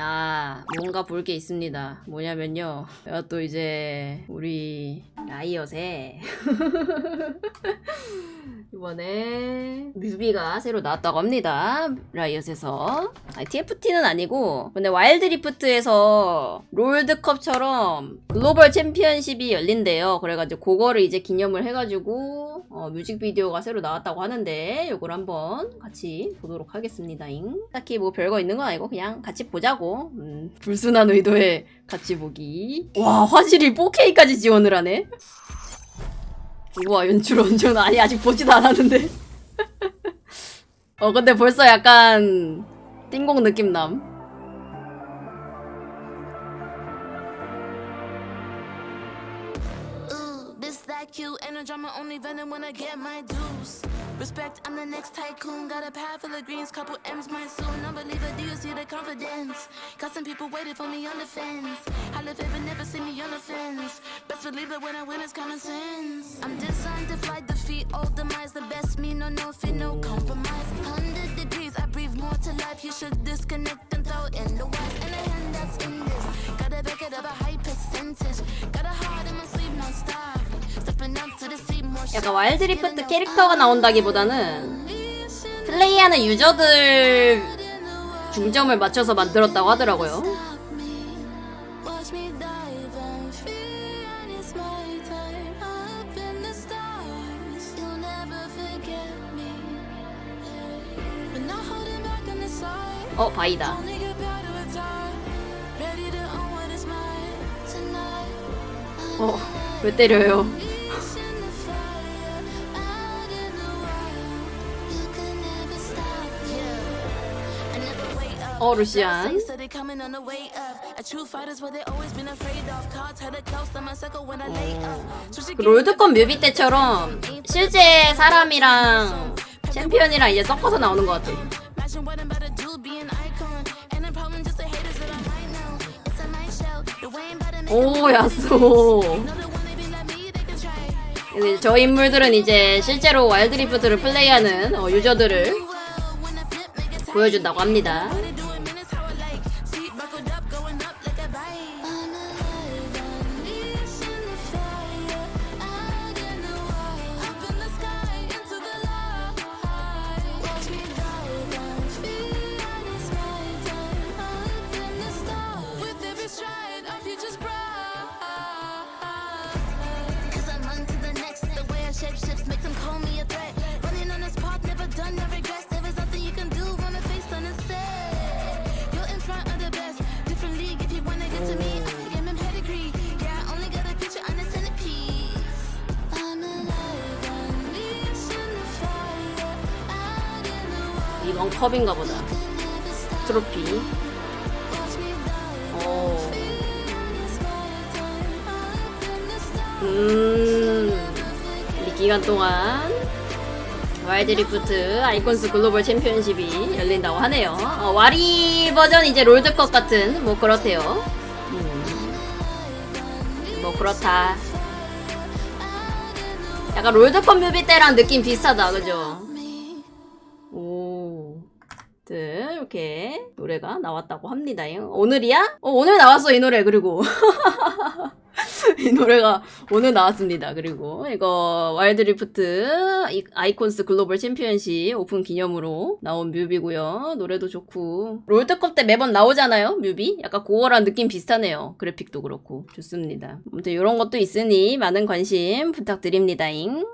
자, 뭔가 볼 게 있습니다. 뭐냐면요. 제가 또 이제 우리 라이엇에 이번에 뮤비가 새로 나왔다고 합니다. 라이엇에서. 아니, TFT는 아니고, 근데 와일드 리프트에서 롤드컵처럼 글로벌 챔피언십이 열린대요. 그래가지고 그거를 이제 기념을 해가지고 어, 뮤직비디오가 새로 나왔다고 하는데 요걸 한번 같이 보도록 하겠습니다잉. 딱히 뭐 별거 있는 건 아니고 그냥 같이 보자고. 음, 불순한 의도에 같이 보기. 와 화질이 4K까지 지원을 하네. 우와 연출 언제 아니 아직 보지도 않았는데. 어 근데 벌써 약간 띵곡 느낌 남. Ooh, this that cute. Ain't no drama, only venom when I get my dues. Respect, I'm the next tycoon. Got a pad full of greens, couple M's my soon. Unbeliever, do you see the confidence? Got some people waiting for me on the fence. I live but never see me on the fence. Best believe that when I win, it's common sense. I'm designed to fly, defeat all demise. The best me, no, no fear, no compromise. 100 degrees, I breathe more to life. You should disconnect 약간 와일드 리프트 캐릭터가 나온다기보다는 플레이하는 유저들 중점을 맞춰서 만들었다고 하더라고요. Free, and it's my time Up. Switch 그 롤드컵 뮤비 때처럼 실제 사람이랑 챔피언이랑 이제 섞어서 나오는 것 같아. Imagine what I'm about to do, be an icon. And the problem just the haters that I might know. It's a night show. The way I'm about to make 오, 야쏘. 저 인물들은 이제 실제로 와일드 리프트를 플레이하는 어, 유저들을 보여준다고 합니다. 이번 컵인가 보다. 트로피. 오. 음. 이 기간 동안 와일드 리프트 아이콘스 글로벌 챔피언십이 열린다고 하네요. 어, 와리 버전 이제 롤드컵 같은 뭐 그렇대요. 음. 뭐 그렇다. 약간 롤드컵 뮤비 때랑 느낌 비슷하다, 그죠? 오. 네, 이렇게 노래가 나왔다고 합니다. 오늘이야? 어, 오늘 나왔어, 이 노래, 그리고. 이 노래가 오늘 나왔습니다. 그리고 이거 와일드 리프트 이- 아이콘스 글로벌 챔피언십 오픈 기념으로 나온 뮤비고요. 노래도 좋고 롤드컵 때 매번 나오잖아요. 뮤비 약간 그거랑 느낌 비슷하네요. 그래픽도 그렇고 좋습니다. 아무튼 이런 것도 있으니 많은 관심 부탁드립니다잉.